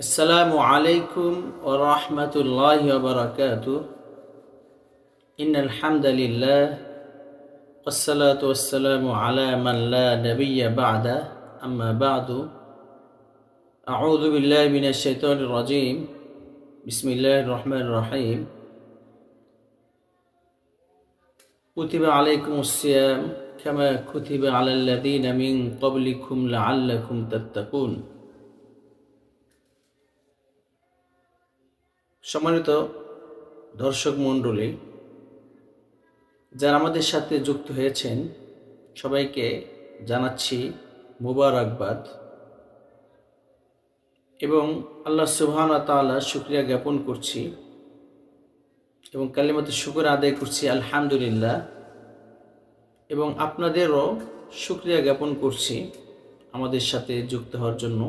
السلام عليكم ورحمة الله وبركاته. إن الحمد لله والصلاة والسلام على من لا نبي بعده. أما بعد أعوذ بالله من الشيطان الرجيم. بسم الله الرحمن الرحيم. كتب عليكم الصيام كما كتب على الذين من قبلكم لعلكم تتقون. সম্মানিত দর্শক মণ্ডলী, যারা আমাদের সাথে যুক্ত হয়েছেন, সবাইকে জানাচ্ছি মুবারকবাদ এবং আল্লাহ সুবহান তাআলা শুক্রিয়া জ্ঞাপন করছি এবং কালিমাতে শুকর আদায় করছি, আলহামদুলিল্লাহ, এবং আপনাদেরও শুক্রিয়া জ্ঞাপন করছি আমাদের সাথে যুক্ত হওয়ার জন্য।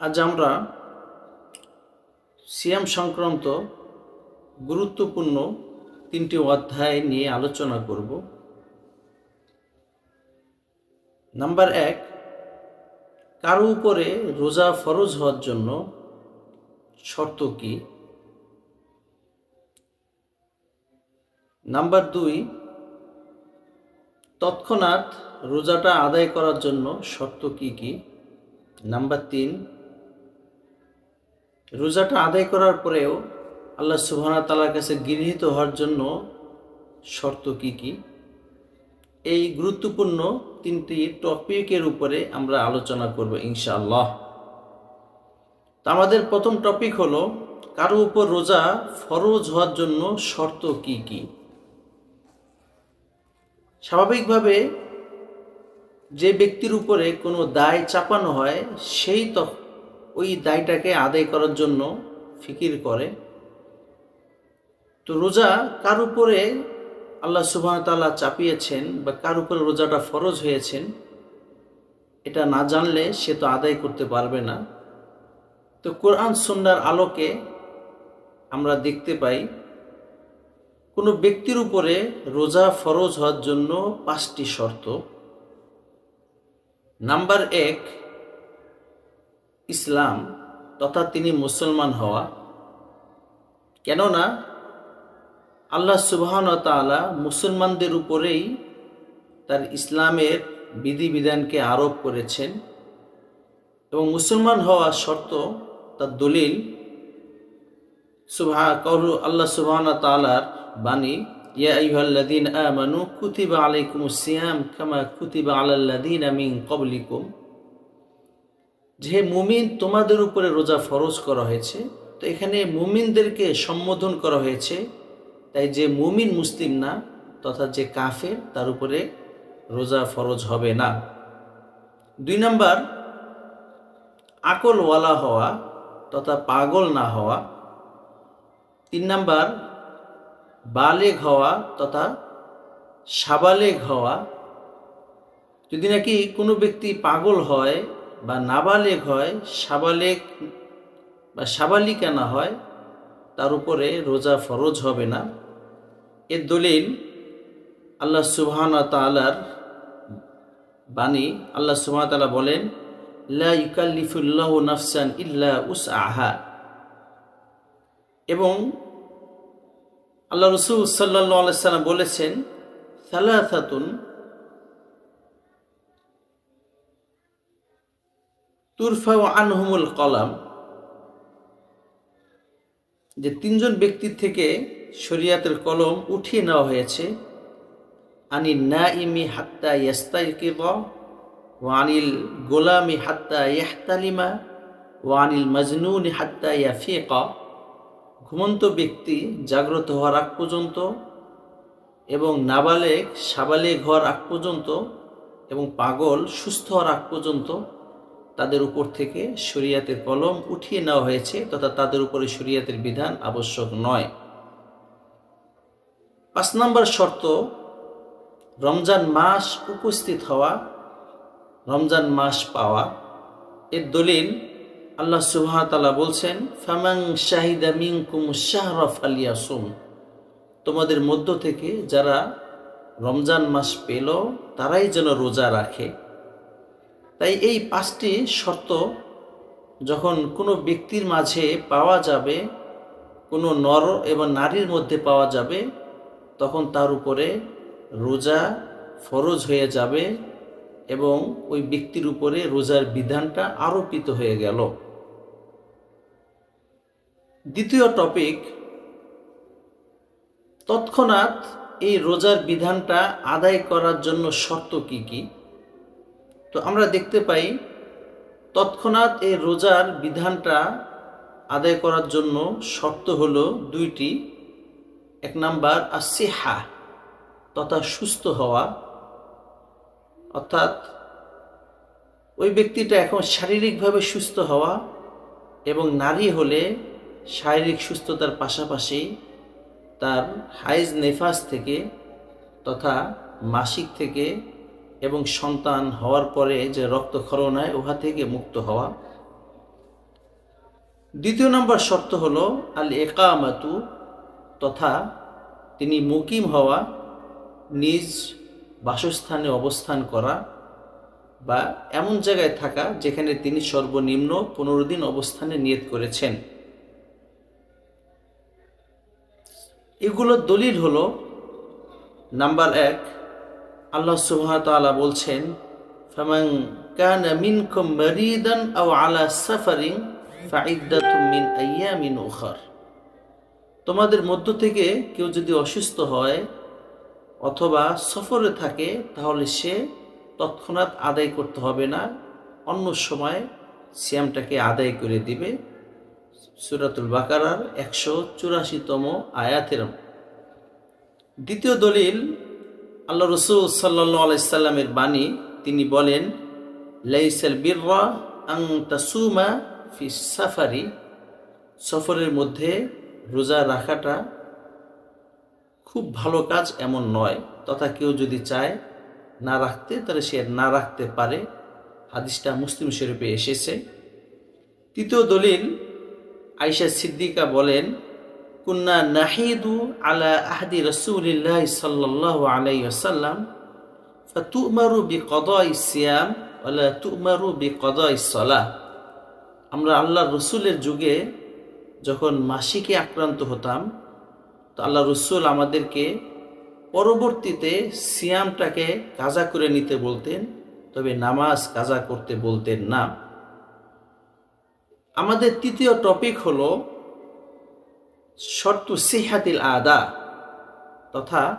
আজ আমরা সিয়াম সংক্রান্ত গুরুত্বপূর্ণ তিনটি অধ্যায় নিয়ে আলোচনা করব। নাম্বার এক, কারও উপরে রোজা ফরজ হওয়ার জন্য শর্ত কি? নাম্বার দুই, তৎক্ষণাৎ রোজাটা আদায় করার জন্য শর্ত কি কি? নাম্বার তিন রোজাটা আদায় করার পরেও আল্লাহ সুবহানা তালার কাছে গৃহীত হওয়ার জন্য শর্ত কি কি? এই গুরুত্বপূর্ণ তিনটি টপিকের উপরে আমরা আলোচনা করব ইনশাআল্লাহ। তা আমাদের প্রথম টপিক হলো, কারও উপর রোজা ফরজ হওয়ার জন্য শর্ত কি কি? স্বাভাবিকভাবে যে ব্যক্তির উপরে কোনো দায় চাপানো হয়, সেই ওই দায়টাকে আদায় করার জন্য ফিকির করে। তো রোজা কার উপরে আল্লাহ সুবাহ তাল্লাহ চাপিয়েছেন বা কার উপরে রোজাটা ফরজ হয়েছেন, এটা না জানলে সে তো আদায় করতে পারবে না। তো কোরআন সন্ন্যার আলোকে আমরা দেখতে পাই, কোনো ব্যক্তির উপরে রোজা ফরজ হওয়ার জন্য পাঁচটি শর্ত। নাম্বার এক ইসলাম তথা তিনি মুসলমান হওয়া। কেননা আল্লাহ সুবাহন তালা মুসলমানদের উপরেই তার ইসলামের বিধিবিধানকে আরোপ করেছেন এবং মুসলমান হওয়া শর্ত, তার দলিল সুবাহ কৌরু আল্লাহ সুবাহন তালার বাণী, ইয়া আলাইকুম সিয়াম কামা কুতিবা আলাল্লাদিন আমিন কবলিকুম যে মুমিন তোমাদের উপরে রোজা ফরজ করা হয়েছে, তো এখানে মুমিনদেরকে সম্বোধন করা হয়েছে। তাই যে মুমিন মুসলিম না, তথা যে কাফের, তার উপরে রোজা ফরজ হবে না। দুই নাম্বার, আকলওয়ালা হওয়া তথা পাগল না হওয়া। তিন নাম্বার, বালেগ হওয়া তথা সাবালেগ হওয়া। যদি নাকি কোনো ব্যক্তি পাগল হয় বা নাবালেগ হয়, সাবালেগ বা সাবালিকা না হয়, তার উপরে রোজা ফরজ হবে না। এর দলিল আল্লাহ সুবহান তালার বাণী। আল্লাহ সুবহান তালা বলেন, লা ইউকাল্লিফুল্লাহ নাফসান ইল্লা উস আহা এবং আল্লাহ রসুল সাল্লাহ সাল্লাম বলেছেন সালাথাতুন তুরফাও আনহুমুল কলাম, যে তিনজন ব্যক্তির থেকে শরিয়াতের কলম উঠিয়ে নেওয়া হয়েছে, আনি না ইমি হাত্তা ইয়াস্তাইকিব ও আনিল গোলামি হাত্তা ইয়াহতালিমা ও আনিল মজনুন হাত্তা ইয়াফিক। ঘুমন্ত ব্যক্তি জাগ্রত হওয়ার আগ পর্যন্ত এবং নাবালেক সাবালেক হওয়ার আগ পর্যন্ত এবং পাগল সুস্থ হওয়ার আগ পর্যন্ত তাদের উপর থেকে শরিয়াতের কলম উঠিয়ে নেওয়া হয়েছে, তথা তাদের উপরে শরিয়াতের বিধান আবশ্যক নয়। পাঁচ নম্বর শর্ত, রমজান মাস উপস্থিত হওয়া, রমজান মাস পাওয়া। এর দলিল আল্লাহ সুবাহতাল্লাহ বলছেন ফামাং শাহিদা মিংকুম শাহরফ আলিয়াসুম তোমাদের মধ্য থেকে যারা রমজান মাস পেল, তারাই যেন রোজা রাখে। তাই এই পাঁচটি শর্ত যখন কোনো ব্যক্তির মাঝে পাওয়া যাবে, কোনো নর এবং নারীর মধ্যে পাওয়া যাবে, তখন তার উপরে রোজা ফরজ হয়ে যাবে এবং ওই ব্যক্তির উপরে রোজার বিধানটা আরোপিত হয়ে গেল। দ্বিতীয় টপিক তৎক্ষণাৎ এই রোজার বিধানটা আদায় করার জন্য শর্ত কি কি? তো আমরা দেখতে পাই, তৎক্ষণাৎ এই রোজার বিধানটা আদায় করার জন্য শর্ত হলো দুইটি। এক নাম্বার আসিহা তথা সুস্থ হওয়া। অর্থাৎ ওই ব্যক্তিটা এখন শারীরিকভাবে সুস্থ হওয়া এবং নারী হলে শারীরিক সুস্থতার পাশাপাশি তার হাইজ নেফাস থেকে তথা মাসিক থেকে এবং সন্তান হওয়ার পরে যে রক্তক্ষরণ হয় উহা থেকে মুক্ত হওয়া। দ্বিতীয় নম্বর শর্ত হলো আল একামাতু তথা তিনি মুকিম হওয়া, নিজ বাসস্থানে অবস্থান করা বা এমন জায়গায় থাকা যেখানে তিনি সর্বনিম্ন পনেরো দিন অবস্থানে নিয়ত করেছেন। এগুলোর দলিল হলো, নাম্বার এক আল্লাহ সুবহানাহু বলছেন, ফামান কানা মিনকুম মারিদান আও আলা সাফারিন ফাইদ্দাতুম মিন আইয়ামিন তোমাদের মধ্য থেকে কেউ যদি অসুস্থ হয় অথবা সফরে থাকে, তাহলে সে তৎক্ষণাৎ আদায় করতে হবে না। অন্য সময় সিয়ামটাকে আদায় করে দিবে। সুরাতুল বাকারার একশো চুরাশিতম আয়াতের দ্বিতীয় দলিল আল্লাহ রসুল সাল্লাহ আলাইসাল্লামের বাণী, তিনি বলেন, লাইসাল বিররা আং তাসুমা ফি সাফারি সফরের মধ্যে রোজা রাখাটা খুব ভালো কাজ এমন নয়। তথা কেউ যদি চায় না রাখতে, তাহলে সে না রাখতে পারে। হাদিসটা মুসলিম শরীফে এসেছে। তৃতীয় দলিল আইসা সিদ্দিকা বলেন কুন্না নাহিদু আলা আহদি রসুলিল্লাহ সাল্লাহ আলাই আসাল্লাম ফাতুমারু বি কদাই সিয়াম ওলা তুমারু বি কদাই সলাহ। আমরা আল্লাহ রসুলের যুগে যখন মাসিকে আক্রান্ত হতাম, তো আল্লাহ রসুল আমাদেরকে পরবর্তীতে সিয়ামটাকে কাজা করে নিতে বলতেন, তবে নামাজ কাজা করতে বলতেন না। আমাদের তৃতীয় টপিক হলো শর্ত সিহাতিল আদা তথা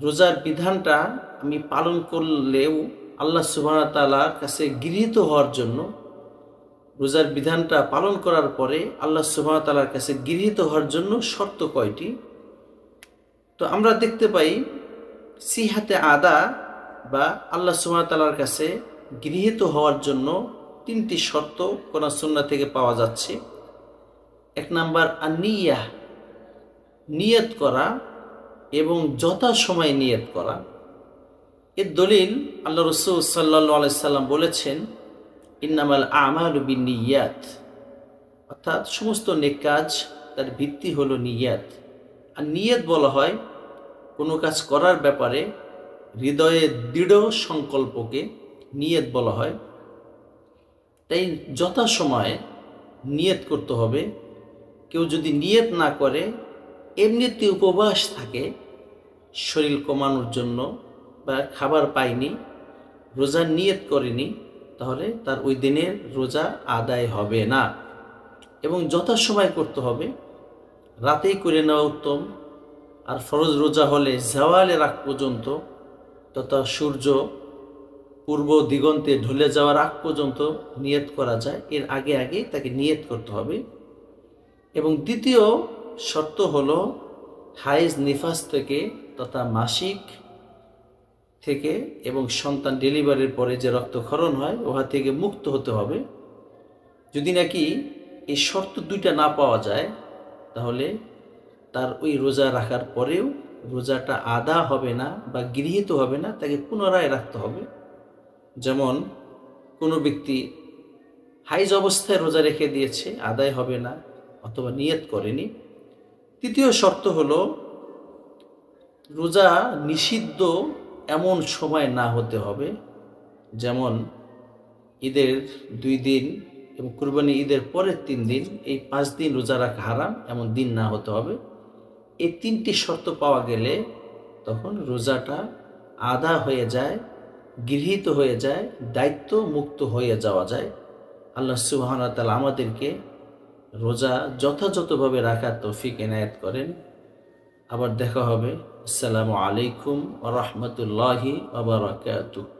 রোজার বিধানটা আমি পালন করলেও আল্লাহ সুবাহতালার কাছে গৃহীত হওয়ার জন্য রোজার বিধানটা পালন করার পরে আল্লাহ সুবাহতালার কাছে গৃহীত হওয়ার জন্য শর্ত কয়টি? তো আমরা দেখতে পাই সিহাতে আদা বা আল্লাহ সুবাহতালার কাছে গৃহীত হওয়ার জন্য তিনটি শর্ত কোরআন সুন্না থেকে পাওয়া যাচ্ছে। এক নাম্বার আনিয়া নিয়ত করা এবং যথা সময় নিয়ত করা। এর দলিল আল্লাহ রসুল সাল্লা সাল্লাম বলেছেন, ইন্নামাল আমার নিয়াত অর্থাৎ সমস্ত নেক কাজ তার ভিত্তি হলো নিয়াত। আর নিয়ত বলা হয় কোনো কাজ করার ব্যাপারে হৃদয়ে দৃঢ় সংকল্পকে নিয়ত বলা হয়। তাই যথাসময়ে নিয়ত করতে হবে। কেউ যদি নিয়ত না করে, এমনিতে উপবাস থাকে, শরীর কমানোর জন্য বা খাবার পায়নি, রোজা নিয়ত করেনি, তাহলে তার ওই দিনের রোজা আদায় হবে না। এবং যথাসময় করতে হবে, রাতেই করে নেওয়া উত্তম। আর ফরজ রোজা হলে জওয়ালের আগ পর্যন্ত, তথা সূর্য পূর্ব দিগন্তে ঢলে যাওয়ার আগ পর্যন্ত নিয়ত করা যায়। এর আগে আগে তাকে নিয়ত করতে হবে। এবং দ্বিতীয় শর্ত হল হাইজ নিফাস থেকে তথা মাসিক থেকে এবং সন্তান ডেলিভারির পরে যে রক্তক্ষরণ হয়, উহা থেকে মুক্ত হতে হবে। যদি নাকি এই শর্ত দুইটা না পাওয়া যায়, তাহলে তার ওই রোজা রাখার পরেও রোজাটা আদা হবে না বা গৃহীত হবে না, তাকে পুনরায় রাখতে হবে। যেমন কোনো ব্যক্তি হাইজ অবস্থায় রোজা রেখে দিয়েছে, আদায় হবে না অথবা নিয়ত করেনি। তৃতীয় শর্ত হলো, রোজা নিষিদ্ধ এমন সময় না হতে হবে, যেমন ঈদের দুই দিন এবং কুরবানি ঈদের পরের তিন দিন, এই পাঁচ দিন রোজা রাখা হারাম, এমন দিন না হতে হবে। এই তিনটি শর্ত পাওয়া গেলে তখন রোজাটা আদা হয়ে যায়, গৃহীত হয়ে যায় দায়িত্ব মুক্ত হয়ে যাওয়া যায়। আল্লাহ সুবাহন তালা আমাদেরকে রোজা যথাযথভাবে রাখার তৌফিক এনায়েত করেন। আবার দেখা হবে। আসসালামু আলাইকুম রহমতুল্লাহি আবরাকাতুহ